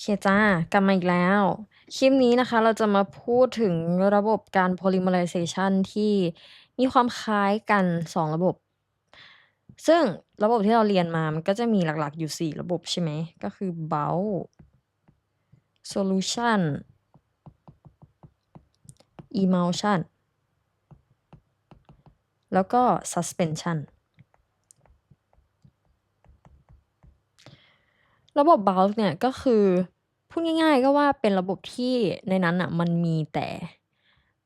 เคจ้ากลับมาอีกแล้ว คลิปนี้นะคะเราจะมาพูดถึงระบบการ polymerization ที่มีความคล้ายกัน 2 ระบบ ซึ่งระบบที่เราเรียนมา มันก็จะมีหลักๆอยู่ 4 ระบบใช่ไหม ก็คือ bulk solution emulsion แล้วก็ suspension ระบบ bulk เนี่ยก็คือพูดง่ายๆ ก็ว่าเป็นระบบที่ในนั้นน่ะมันมีแต่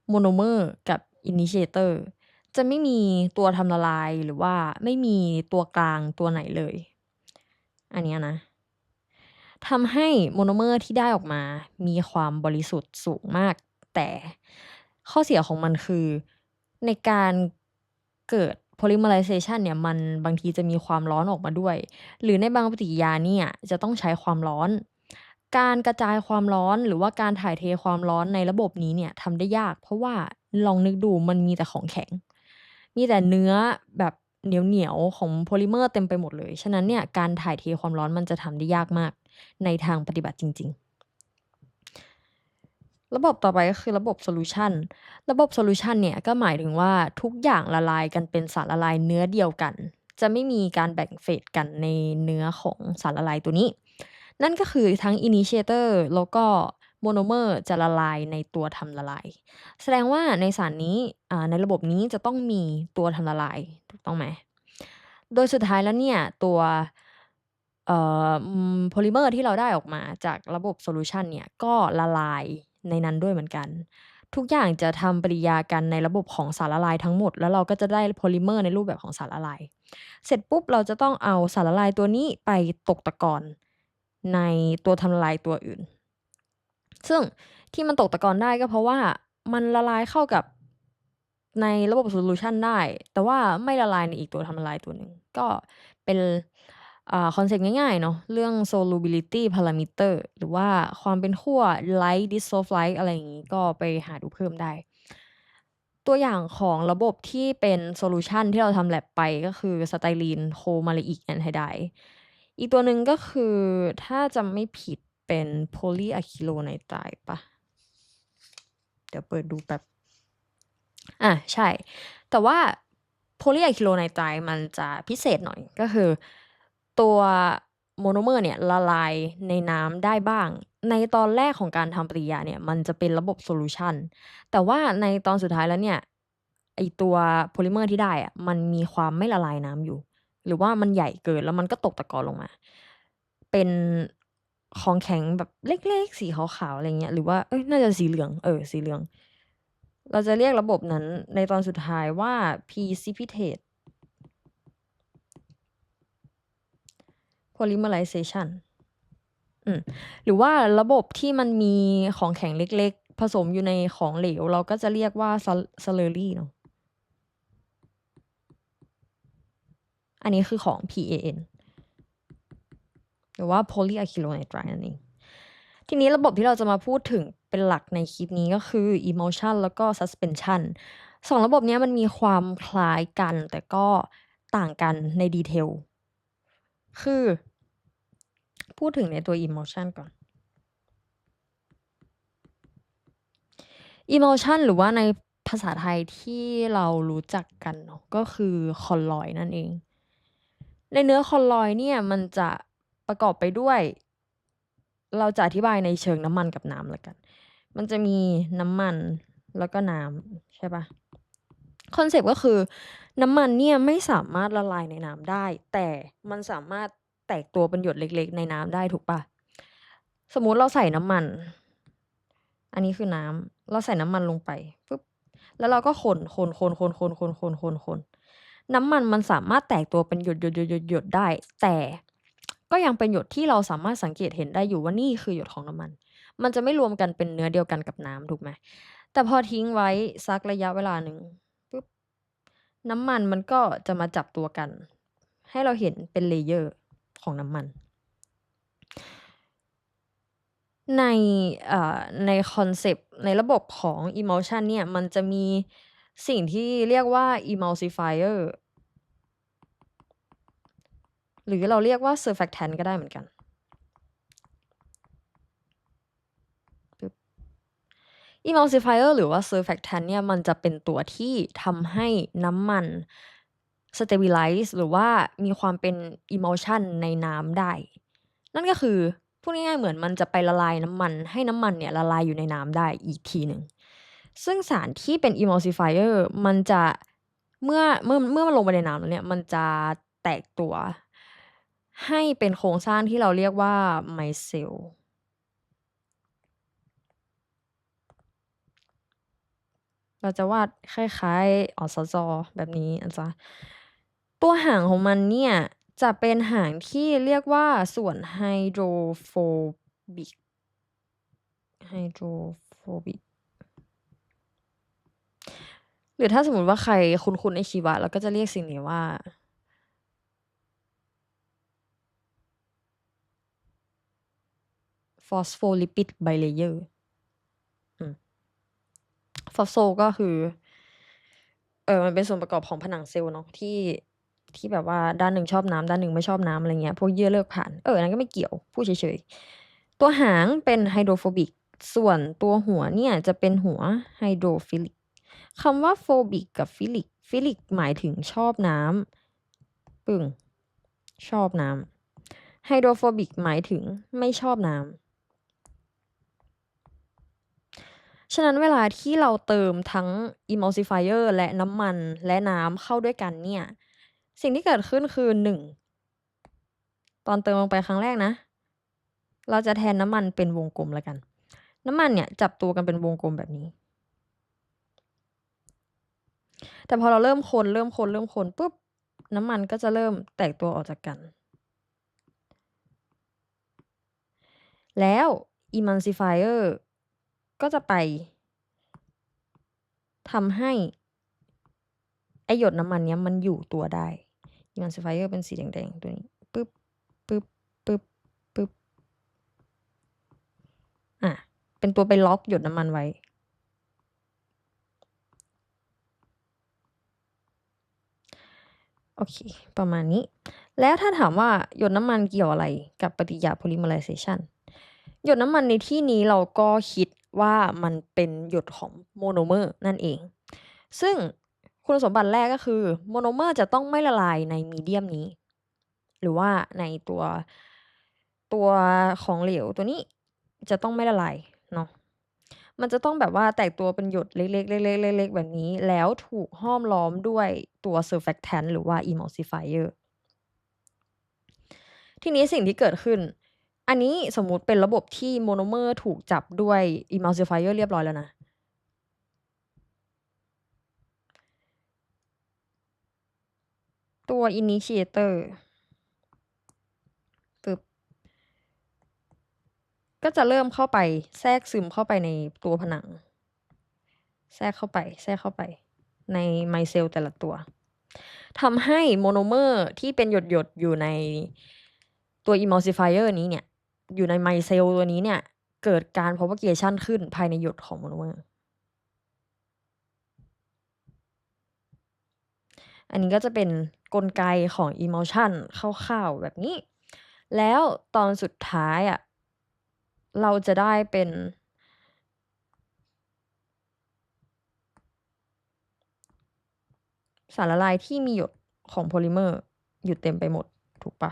โมโนเมอร์กับ initiator จะไม่มีตัวทำละลายหรือว่าไม่มีตัวกลางตัวไหนเลย อันนี้นะทำให้โมโนเมอร์ที่ได้ออกมา มีความบริสุทธิ์สูงมาก แต่ข้อเสียของมันคือในการเกิด polymerization เนี่ยมันบางทีจะมีความร้อนออกมาด้วย หรือในบางปฏิกิริยาเนี่ยจะต้องใช้ความร้อน การกระจายความร้อนหรือว่าการถ่ายเทความร้อนในระบบนี้เนี่ยทำได้ยาก เพราะว่าลองนึกดูมันมีแต่ของแข็ง มีแต่เนื้อแบบเหนียวๆของโพลิเมอร์เต็มไปหมดเลย ฉะนั้นเนี่ยการถ่ายเทความร้อนมันจะทำได้ยากมากในทางปฏิบัติจริง ๆ ระบบต่อไปก็คือระบบโซลูชันระบบโซลูชันเนี่ยก็หมายถึงว่าทุกอย่างละลายกันเป็นสารละลายเนื้อเดียวกัน จะไม่มีการแบ่งเฟสกันในเนื้อของสารละลายตัวนี้ นั่นก็คือทั้ง initiator แล้วก็โมโนเมอร์จะละลายในตัวทำละลาย แสดงว่าในสารนี้ในระบบนี้จะต้องมีตัวทำละลายถูกต้องไหม โดยสุดท้ายแล้วเนี่ยตัวโพลิเมอร์ที่เราได้ออกมาจากระบบโซลูชันเนี่ยก็ละลาย ในนั้นด้วยเหมือนกัน ทุกอย่างจะทำปฏิกิริยากันในระบบของสารละลายทั้งหมด แล้วเราก็จะได้โพลิเมอร์ในรูปแบบของสารละลาย เสร็จปุ๊บเราจะต้องเอาสารละลายตัวนี้ไปตกตะกอนในตัวทำละลายตัวอื่น ซึ่งที่มันตกตะกอนได้ก็เพราะว่ามันละลายเข้ากับในระบบโซลูชันได้ แต่ว่าไม่ละลายในอีกตัวทำละลายตัวหนึ่ง ก็เป็น คอนเซ็ปต์ง่ายๆเนาะเรื่อง solubility parameter หรือว่าความเป็นขั้ว light dissolve light อะไรอย่างงี้ก็ไปหาดูเพิ่มได้ ตัวอย่างของระบบที่เป็นโซลูชันที่เราทำแลบไปก็คือสไตรีนโคมาเลอิกแอนไฮไดอีกตัวหนึ่งก็คือถ้าจำไม่ผิดเป็นโพลีอะคิโลไนไตรปะเดี๋ยวเปิดดูแบบอะใช่ แต่ว่าโพลีอะคิโลไนไตรมันจะพิเศษหน่อยก็คือ ตัวโมโนเมอร์เนี่ยละลายในน้ำได้บ้าง ในตอนแรกของการทำปฏิกิริยาเนี่ยมันจะเป็นระบบโซลูชันแต่ว่าในตอนสุดท้ายแล้วเนี่ยไอตัวโพลิเมอร์ที่ได้อะมันมีความไม่ละลายน้ำอยู่ หรือว่ามันใหญ่เกินแล้วมันก็ตกตะกอนลงมา เป็นของแข็งแบบเล็กๆ สีขาวๆอะไรเงี้ยหรือว่าเอ้ยน่าจะสีเหลืองเออสีเหลือง เราจะเรียกระบบนั้นในตอนสุดท้ายว่า precipitate polymerization อืมหรือว่าระบบที่มันมีของแข็งเล็กๆ ผสมอยู่ในของเหลว เราก็จะเรียกว่า slurry เนาะอันนี้คือของ PAN หรือว่า polyacrylonitrile นั่นเองทีนี้ระบบที่เราจะมาพูดถึงเป็นหลักในคลิปนี้ก็คือ emulsion แล้วก็ suspension สองระบบนี้มันมีความคล้ายกันแต่ก็ต่างกันในดีเทล คือ พูดถึงในตัว emulsion ก่อน emulsion หรือว่าในภาษาไทยที่เรารู้จักกันเนาะก็คือคอลลอยนั่นเอง ในเนื้อคอลลอยเนี่ยมันจะประกอบไปด้วย เราจะอธิบายในเชิงน้ำมันกับน้ำล้วกัน มันจะมีน้ำมันแล้วก็น้ำใช่ปะคอนเซปต์ก็คือ น้ำมันเนี่ยไม่สามารถละลายในน้ำได้ แต่มันสามารถแตกตัวเป็นหยดเล็กๆ ในน้ำได้ถูกปะสมมุติเราใส่น้ำมัน อันนี้คือน้ำเราใส่น้ำมันลงไปปุ๊บแล้วเราก็คนคนคนคนคนคนคนคนคนน้ำมันมันสามารถแตกตัวเป็นหยดหยดหยดหยดหยดได้ แต่ก็ยังเป็นหยดที่เราสามารถสังเกตเห็นได้อยู่ว่านี่คือหยดของน้ำมัน มันจะไม่รวมกันเป็นเนื้อเดียวกันกับน้ำถูกไหมแต่พอทิ้งไว้สักระยะเวลาหนึ่ง น้ำมันมันก็จะมาจับตัวกัน ให้เราเห็นเป็นเลเยอร์ของน้ำมัน ในในคอนเซปต์ในระบบของ emulsion เนี่ยมันจะมีสิ่งที่เรียกว่า emulsifier หรือเราเรียกว่า surfactant ก็ได้เหมือนกัน emulsifier หรือว่า surfactant เนี่ยมันจะเป็นตัวที่ทำให้น้ำมัน stabilize หรือว่ามีความเป็น emulsion ในน้ำได้ นั่นก็คือพูดง่ายๆเหมือนมันจะไปละลายน้ำมัน ให้น้ำมันเนี่ยละลายอยู่ในน้ำได้อีกทีหนึ่ง ซึ่งสารที่เป็น emulsifier มันจะเมื่อเมื่อเมื่อมันลงไปในน้ำแล้วเนี่ยมันจะแตกตัวให้เป็นโครงสร้างที่เราเรียกว่าไมเซล เราจะวาดคล้ายๆอสจแบบนี้นะจ๊ะตัวหางของมันเนี่ย จะเป็นหางที่เรียกว่าส่วนไฮโดรโฟบิกไฮโดรโฟบิกหรือถ้าสมมติว่าใครคุ้นๆในชีวะเราก็จะเรียกสิ่งนี้ว่า phospholipid bilayer อืม phospho ก็คือ เออมันเป็นส่วนประกอบของผนังเซลล์เนาะที่ที่แบบว่าด้านหนึ่งชอบน้ำด้านหนึ่งไม่ชอบน้ำอะไรเงี้ยพวกเยื่อเลิกผ่านเออนนั้นก็ไม่เกี่ยวพูดเฉยๆ ตัวหางเป็นไฮโดรโฟบิกส่วนตัวหัวเนี่ยจะเป็นหัวไฮโดรฟิลิกคำว่าโฟบิกกับฟิลิกฟิลิกหมายถึงชอบน้ำปึ่งชอบน้ำไฮโดรโฟบิกหมายถึงไม่ชอบน้ำ ฉะนั้นเวลาที่เราเติมทั้ง emulsifier และน้ำมันและน้ำเข้าด้วยกันเนี่ย สิ่งที่เกิดขึ้นคือ 1 ตอนเติมลงไปครั้งแรกนะ เราจะแทนน้ำมันเป็นวงกลมแล้วกัน น้ำมันเนี่ยจับตัวกันเป็นวงกลมแบบนี้ แต่พอเราเริ่มคนเริ่มคนเริ่มคนปุ๊บน้ำมันก็จะเริ่มแตกตัวออกจากกัน แล้ว emulsifier ก็จะไปทำให้ไอหยดน้ำมันเนี้ยมันอยู่ตัวได้ emulsifier เป็นสีแดงๆตัวนี้ปึ๊บปึ๊บปึ๊บปึ๊บอะเป็นตัวไปล็อกหยดน้ำมันไว้ โอเค ประมาณนี้ แล้วถ้าถามว่าหยดน้ำมันเกี่ยวอะไรกับปฏิกิริยา polymerization หยดน้ำมันในที่นี้เราก็คิด ว่ามันเป็นหยดของโมโนเมอร์นั่นเอง ซึ่งคุณสมบัติแรกก็คือโมโนเมอร์จะต้องไม่ละลายในมีเดียมนี้ หรือว่าในตัวตัวของเหลวตัวนี้จะต้องไม่ละลายเนาะมันจะต้องแบบว่าแตกตัวเป็นหยดเล็กๆเล็กๆเล็กๆแบบนี้ แล้วถูกห้อมล้อมด้วยตัว surfactant หรือว่า emulsifier ทีนี้สิ่งที่เกิดขึ้น อันนี้สมมุติเป็นระบบที่โมโนเมอร์ถูกจับด้วย emulsifier เรียบร้อยแล้วนะ ตัว initiator ปึ๊บก็จะเริ่มเข้าไปแทรกซึมเข้าไปในตัวผนัง แทรกเข้าไป แทรกเข้าไปในไมเซลแต่ละตัวทำให้โมโนเมอร์ที่เป็นหยดๆ อยู่ในตัว emulsifier นี้เนี่ย อยู่ในไมเซลตัวนี้เนี่ย เกิดการ propagation ขึ้นภายในหยดของโมโนเมอร์ อันนี้ก็จะเป็นกลไกของ emulsion คร่าวๆแบบนี้ แล้วตอนสุดท้ายอะเราจะได้เป็น สารละลายที่มีหยดของโพลิเมอร์อยู่เต็มไปหมด ถูกปะ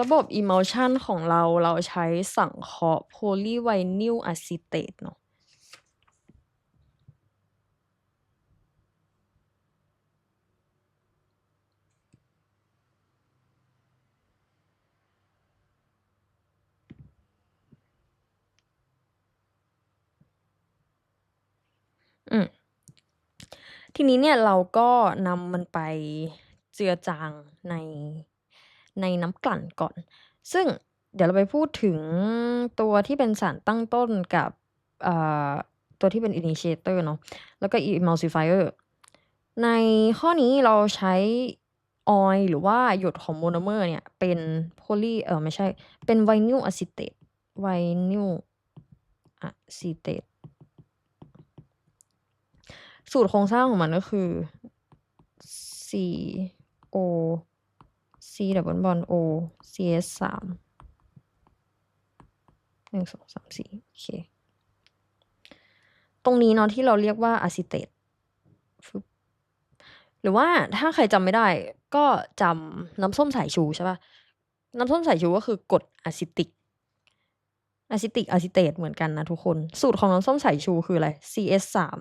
ระบบ emulsion ของเราเราใช้สังเคราะห์ polyvinyl acetate เนาะอืมทีนี้เนี่ยเราก็นำมันไปเจือจางใน ในน้ำกลั่นก่อน ซึ่งเดี๋ยวเราไปพูดถึงตัวที่เป็นสารตั้งต้นกับตัวที่เป็น initiator เนาะแล้วก็ emulsifier ในข้อนี้เราใช้ออยล์หรือว่าหยดของโมโนเมอร์เนี่ย เป็น poly เอ่อไม่ใช่ เป็น vinyl acetate vinyl acetate สูตรโครงสร้างของมันก็คือ CO C ดับบเบิลบอน O CS สามหนึ่งสองสามสี่โอเค ตรงนี้เนาะที่เราเรียกว่าอะซิเตตหรือว่าถ้าใครจำไม่ได้ก็จำน้ำส้มสายชูใช่ปะน้ำส้มสายชูก็คือกรดอะซิติกอะซิติกอะซิเตตเหมือนกันนะทุกคน สูตรของน้ำส้มสายชูคืออะไร CS สาม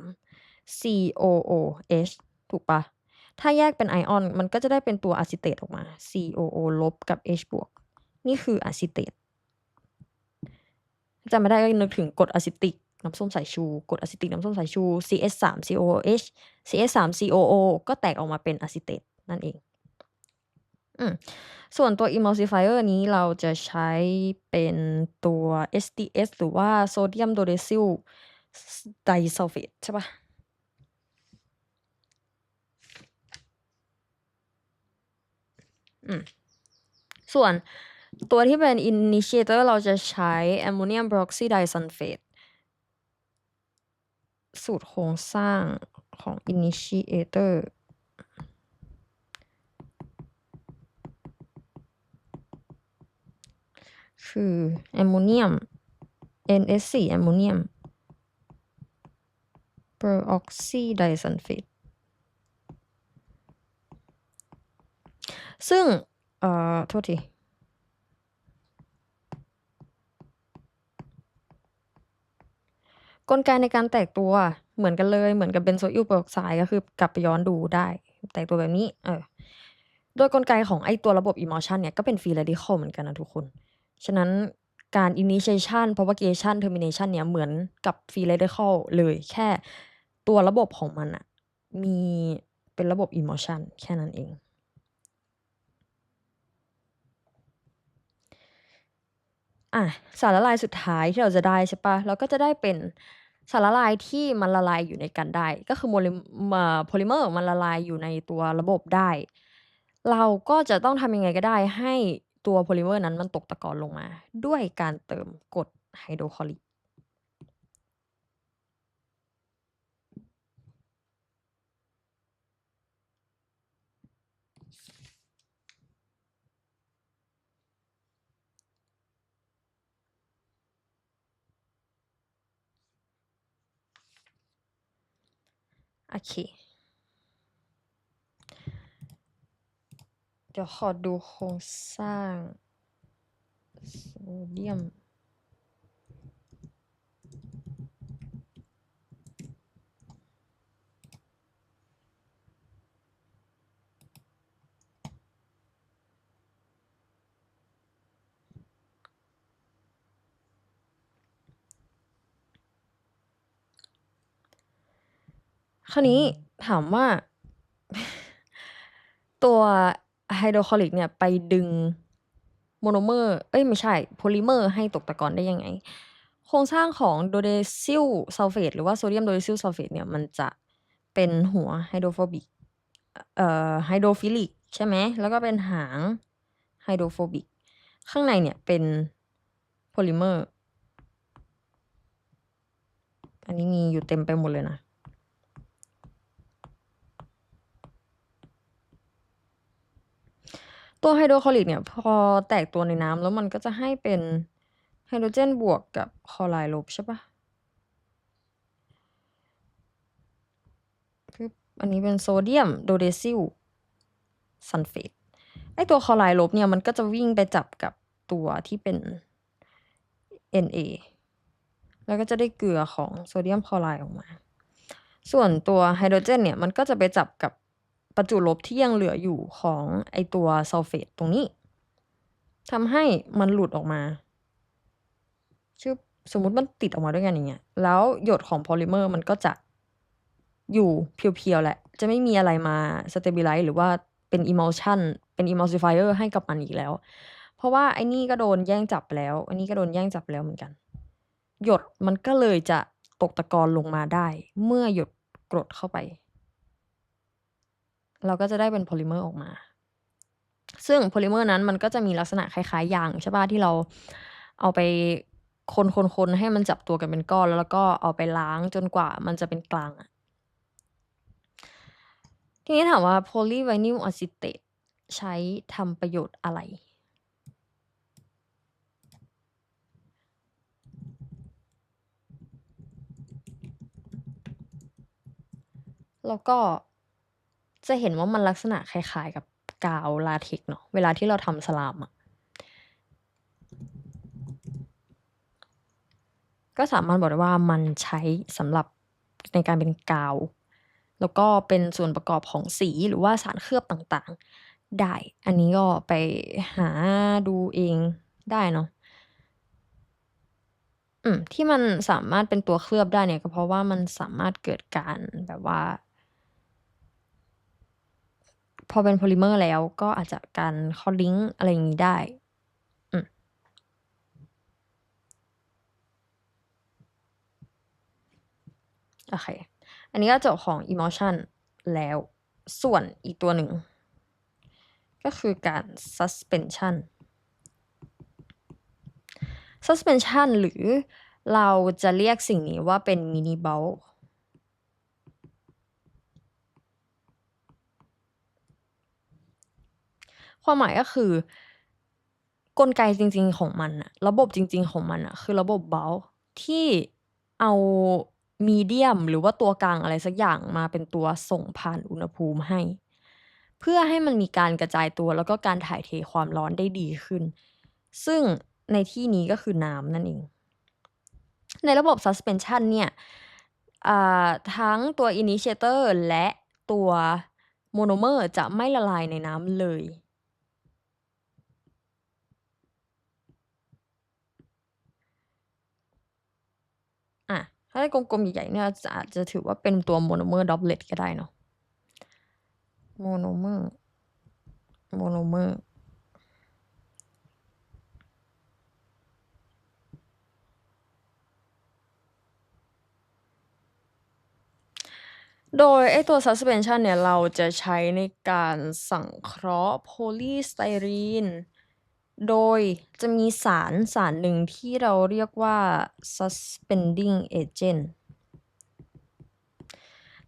COOH ถูกปะ ถ้าแยกเป็นไอออน มันก็จะได้เป็นตัวอะซิเตตออกมา COO ลบกับ H บวกนี่คืออะซิเตตจำไม่ได้ก็นึกถึงกรดอะซิติกน้ำส้มสายชูกรดอะซิติกน้ำส้มสายชู CS สาม COOH CS สาม COO ก็แตกออกมาเป็นอะซิเตตนั่นเองส่วนตัว emulsifier นี้เราจะใช้เป็นตัว SDS หรือว่าโซเดียมโดเดซิลไดซัลเฟตใช่ปะ ส่วนตัวที่เป็น initiator เราจะใช้ ammonium peroxydisulfate สูตรโครงสร้างของ initiator คือ ammonium NS4 ammonium peroxydisulfate ซึ่ง เอ่อ โทษที กลไกในการแตกตัวเหมือนกันเลย เหมือนกับเบนโซอิลเปอร์ออกไซด์ก็คือกลับไปย้อนดูได้ แตกตัวแบบนี้ เออ โดยกลไกของไอตัวระบบ emulsion เนี่ย ก็เป็น free radical เหมือนกันนะทุกคน ฉะนั้นการ initiation propagation termination เนี่ย เหมือนกับ free radical เลยแค่ตัวระบบของมันอะมีเป็นระบบ emulsion แค่นั้นเอง อะสารละลายสุดท้ายที่เราจะได้ใช่ปะเราก็จะได้เป็นสารละลายที่มันละลายอยู่ในกันได้ ก็คือโมลิเอ่อโพลิเมอร์มันละลายอยู่ในตัวระบบได้ เราก็จะต้องทำยังไงก็ได้ให้ตัวโพลิเมอร์นั้นมันตกตะกอนลงมา ด้วยการเติมกรดไฮโดรคลอริก โอเค เดี๋ยวขอดูโครงสร้าง โซเดียม คราวนี้ถามว่า ตัวไฮโดรคลอริกเนี่ยไปดึงโมโนเมอร์ เอ้ยไม่ใช่โพลิเมอร์ให้ตกตะกอนได้ยังไง โครงสร้างของโดเดซิลซัลเฟตหรือว่าโซเดียมโดเดซิลซัลเฟตเนี่ยมันจะเป็นหัวไฮโดรโฟบิก เอ่อไฮโดรฟิลิกใช่ไหม แล้วก็เป็นหางไฮโดรโฟบิก ข้างในเนี่ยเป็นโพลิเมอร์ อันนี้มีอยู่เต็มไปหมดเลยนะ ตัวไฮโดรคลอริกเนี่ย พอแตกตัวในน้ำแล้วมันก็จะให้เป็นไฮโดรเจนบวกกับคลอไรด์ลบใช่ปะปึ๊บอันนี้เป็นโซเดียมโดเดซิลซัลเฟตไอตัวคลอไรด์ลบเนี่ยมันก็จะวิ่งไปจับกับตัวที่เป็น Na แล้วก็จะได้เกลือของโซเดียมคลอไรด์ออกมา ส่วนตัวไฮโดรเจนเนี่ย มันก็จะไปจับกับ ประจุลบที่ยังเหลืออยู่ของไอตัวซัลเฟตตรงนี้ทำให้มันหลุดออกมาชื่อสมมุติมันติดออกมาด้วยกันอย่างเงี้ย แล้วหยดของโพลิเมอร์มันก็จะอยู่เพียวๆแหละ จะไม่มีอะไรมาสเต b ิไลซ์หรือว่าเป็น emulsion เป็น emulsifier ให้กับมันอีกแล้ว เพราะว่าไอ้นี่ก็โดนแย่งจับไปแล้ว อันนี้ก็โดนแย่งจับไปแล้วเหมือนกัน หยดมันก็เลยจะตกตะกอนลงมาได้ เมื่อหยดกรดเข้าไป เราก็จะได้เป็นโพลิเมอร์ออกมา ซึ่งโพลิเมอร์นั้นมันก็จะมีลักษณะคล้ายๆยางใช่ป่ะที่เราเอาไปคนๆๆให้มันจับตัวกันเป็นก้อน แล้วก็เอาไปล้างจนกว่ามันจะเป็นกลางอะทีนี้ถามว่า polyvinyl acetate ใช้ทำประโยชน์อะไร แล้วก็ จะเห็นว่ามันลักษณะคล้ายๆ กับกาวลาเท็กเนาะเวลาที่เราทำสลามอะก็สามารถบอกได้ว่ามันใช้สำหรับในการเป็นกาว แล้วก็เป็นส่วนประกอบของสีหรือว่าสารเคลือบต่างๆ ได้ อันนี้ก็ไปหาดูเองได้เนาะอืมที่มันสามารถเป็นตัวเคลือบได้เนี่ยก็เพราะว่ามันสามารถเกิดการแบบว่า พอเป็น polymer แล้วก็อาจจะการเข้าลิงก์อะไรอย่างงี้ได้โอเค อันนี้ก็จบของ emulsion แล้ว ส่วนอีกตัวหนึ่ง ก็คือการ suspension suspension หรือเราจะเรียกสิ่งนี้ว่าเป็น mini b u l ความหมายก็คือ กลไกจริง ๆของมันน่ะระบบจริง ๆ ของมันน่ะคือระบบ bulk ที่เอา medium หรือว่าตัวกลางอะไรสักอย่างมาเป็นตัวส่งผ่านอุณหภูมิให้ เพื่อให้มันมีการกระจายตัวแล้วก็การถ่ายเทความร้อนได้ดีขึ้น ซึ่งในที่นี้ก็คือน้ำนั่นเอง ในระบบ suspension เนี่ยทั้งตัว initiator และตัว monomer จะไม่ละลายในน้ำเลย อา ถ้าได้กลมๆใหญ่ๆเนี่ยอาจจะถือว่าเป็นตัว monomer droplet ก็ได้เนาะ monomer monomer โดยไอตัว suspension เนี่ย เราจะใช้ในการสังเคราะห์โพลีสไตรีน โดยจะมีสารสารหนึ่งที่เราเรียกว่า suspending agent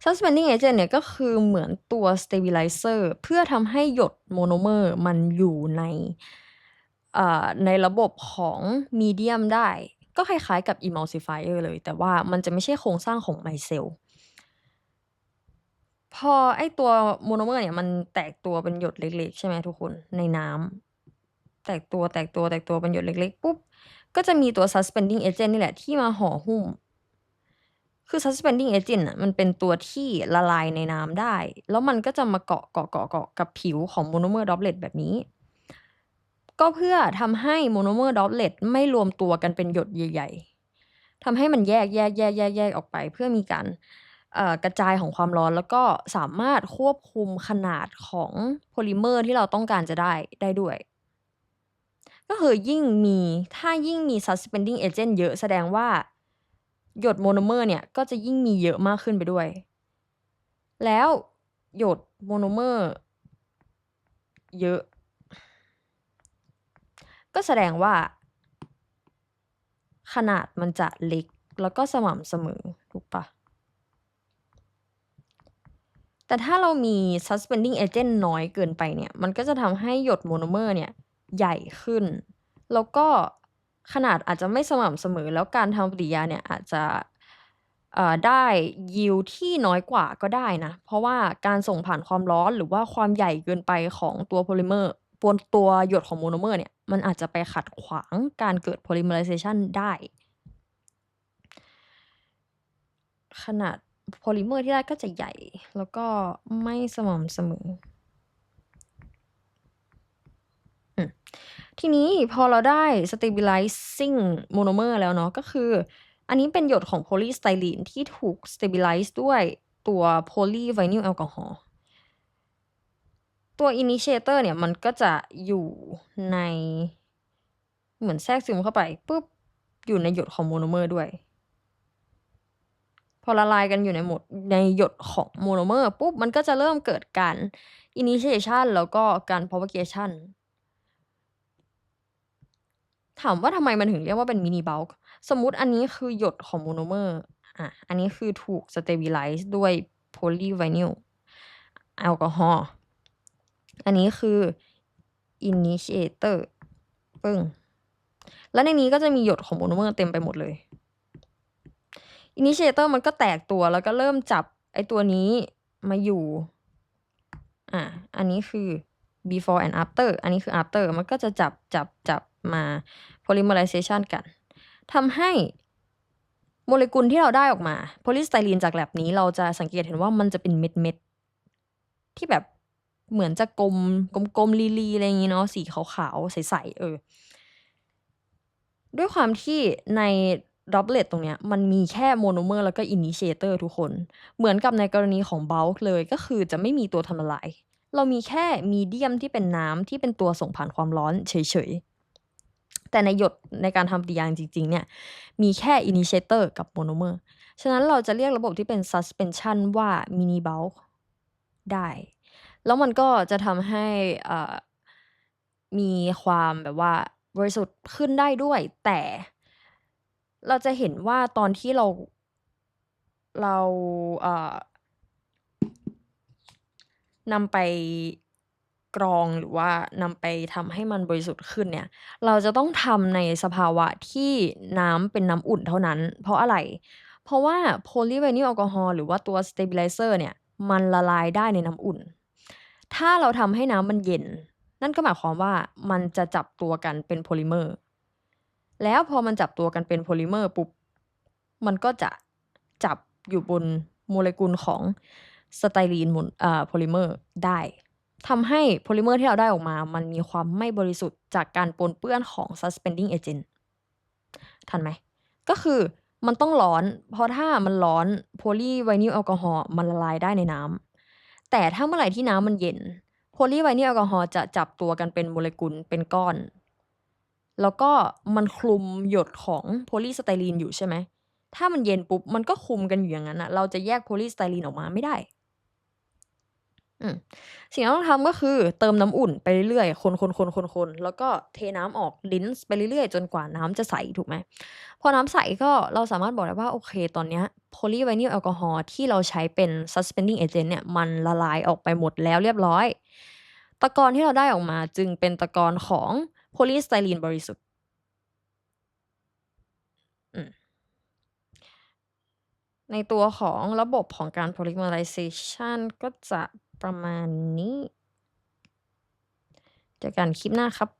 suspending agent เนี่ยก็คือเหมือนตัว stabilizer เพื่อทำให้หยด monomer มันอยู่ในในระบบของ medium ได้ ก็คล้ายๆกับ emulsifier เลย แต่ว่ามันจะไม่ใช่โครงสร้างของ micelle พอไอตัว monomer เนี่ยมันแตกตัวเป็นหยดเล็กๆ ใช่ไหมทุกคนในน้ำ แตกตัวแตกตัวแตกตัวเป็นหยดเล็กๆปุ๊บ ก็จะมีตัว suspending agent นี่แหละที่มาห่อหุ้ม คือ suspending agent น่ะมันเป็นตัวที่ละลายในน้ำได้ แล้วมันก็จะมาเกาะเกาะเกาะเกาะกับผิวของ monomer droplet แบบนี้ ก็เพื่อทำให้ monomer droplet ไม่รวมตัวกันเป็นหยดใหญ่ ๆทำให้มันแยกๆๆๆออกไป เพื่อมีการกระจายของความร้อนแล้วก็สามารถควบคุมขนาดของ polymer ที่เราต้องการจะได้ได้ด้วย ก็คือยิ่งมีถ้ายิ่งมี suspending agent เยอะแสดงว่า หยด monomer เนี่ย ก็จะยิ่งมีเยอะมากขึ้นไปด้วย แล้วหยด monomer เยอะ ก็แสดงว่า ขนาดมันจะเล็กแล้วก็สม่ำเสมอถูกปล่า?แต่ถ้าเรามี suspending agent น้อยเกินไปเนี่ย มันก็จะทำให้หยด monomer เนี่ย ใหญ่ขึ้น แล้วก็ขนาดอาจจะไม่สม่ำเสมอ แล้วการทำปฏิกิริยาเนี่ยอาจจะได้ yield ที่น้อยกว่าก็ได้นะ เพราะว่าการส่งผ่านความร้อนหรือว่าความใหญ่เกินไปของตัว polymer ตัวตัวหยดของ monomer เนี่ย มันอาจจะไปขัดขวางการเกิด polymerization ได้ ขนาด polymer ที่ได้ก็จะใหญ่ แล้วก็ไม่สม่ำเสมอม ทีนี้พอเราได้ stabilizing monomer แล้วเนาะก็คือ อันนี้เป็นหยดของ polystyrene ที่ถูก stabilize ด้วยตัว polyvinyl alcohol ตัว initiator เนี่ยมันก็จะอยู่ในเหมือนแทรกซึมเข้าไปปุ๊บอยู่ในหยดของ monomer ด้วย พอละลายกันอยู่ในหมดในหยดของ monomer ปุ๊บมันก็จะเริ่มเกิดการ initiation แล้วก็การ propagation ถามว่าทำไมมันถึงเรียกว่าเป็น mini bulk สมมุติอันนี้คือหยดของ monomer อาอันนี้คือถูก stabilize ด้วย polyvinyl alcohol อันนี้คือ initiator ปึ้งแล้วในนี้ก็จะมีหยดของโมโนเมอร์เต็มไปหมดเลย initiator มันก็แตกตัวแล้วก็เริ่มจับไอตัวนี้มาอยู่ อะ อันนี้คือ before and after อันนี้คือ after มันก็จะจับจับจับ มา polymerization กันทำให้โมเลกุลที่เราได้ออกมาโพลีสไตรีนจากแลบนี้เราจะสังเกตเห็นว่ามันจะเป็นเม็ดเม็ดๆที่แบบเหมือนจะกลมกลมกลมลีลีอะไรอย่างงี้เนาะสีขาวๆใสๆเออ ด้วยความที่ในด o บเลตตรงเนี้ยมันมีแค่โมโนเมอร์แล้วก็อินิเชเตอร์ทุกคน เหมือนกับในกรณีของเบลเลยก็คือจะไม่มีตัวทำละลาย เรามีแค่มีเดียมที่เป็นน้ำที่เป็นตัวส่งผ่านความร้อนเฉยๆ แต่ในหยดในการทำปฏิกิริยาจริง ๆ เนี่ย มีแค่ initiator กับ monomer ฉะนั้นเราจะเรียกระบบที่เป็น suspension ว่า mini bulk ได้ แล้วมันก็จะทำให้มีความแบบว่าบริสุทธิ์ขึ้นได้ด้วย แต่เราจะเห็นว่าตอนที่เราเราอ่านำไป กรอง หรือว่านำไปทำให้มันบริสุทธิ์ขึ้นเนี่ย เราจะต้องทำในสภาวะที่น้ำเป็นน้ำอุ่นเท่านั้น เพราะอะไร เพราะว่าโพลีไวนิลแอลกอฮอล์หรือว่าตัว stabilizer เนี่ย มันละลายได้ในน้ำอุ่น ถ้าเราทำให้น้ำมันเย็น นั่นก็หมายความว่ามันจะจับตัวกันเป็นโพลิเมอร์ แล้วพอมันจับตัวกันเป็นโพลิเมอร์ปุ๊บ มันก็จะจับอยู่บนโมเลกุลของสไตรีนอ่าโพลิเมอร์ได้ ทำให้โพลิเมอร์ที่เราได้ออกมา มันมีความไม่บริสุทธิ์จากการปนเปื้อนของ suspending agent ทันไหม ก็คือมันต้องร้อน เพราะถ้ามันร้อนโพลีไวนิลแอลกอฮอล์มันละลายได้ในน้ำแต่ถ้าเมื่อไหร่ที่น้ำมันเย็นโพลีไวนิลแอลกอฮอล์จะจับตัวกันเป็นโมเลกุลเป็นก้อน แล้วก็มันคลุมหยดของโพลีสไตรีนอยู่ใช่ไหมถ้ามันเย็นปุ๊บมันก็คุมกันอยู่อย่างนั้นอะเราจะแยกโพลีสไตรีนออกมาไม่ได้ สิ่งที่ต้องทำก็คือเติมน้ำอุ่นไปเรื่อยๆ คนๆๆๆๆแล้วก็เทน้ำออก rinse ไปเรื่อยๆ จนกว่าน้ำจะใสถูกไหม พอน้ำใสก็เราสามารถบอกได้ว่า โอเค ตอนเนี้ยโพลีไวนิลแอลกอฮอล์ที่เราใช้เป็น suspending agent เนี่ย มันละลายออกไปหมดแล้วเรียบร้อย ตะกอนที่เราได้ออกมาจึงเป็นตะกอนของโพลีสไตรีนบริสุทธิ์ในตัวของระบบของการ polymerization ก็จะ ประมาณนี้เจอกันคลิปหน้าครับ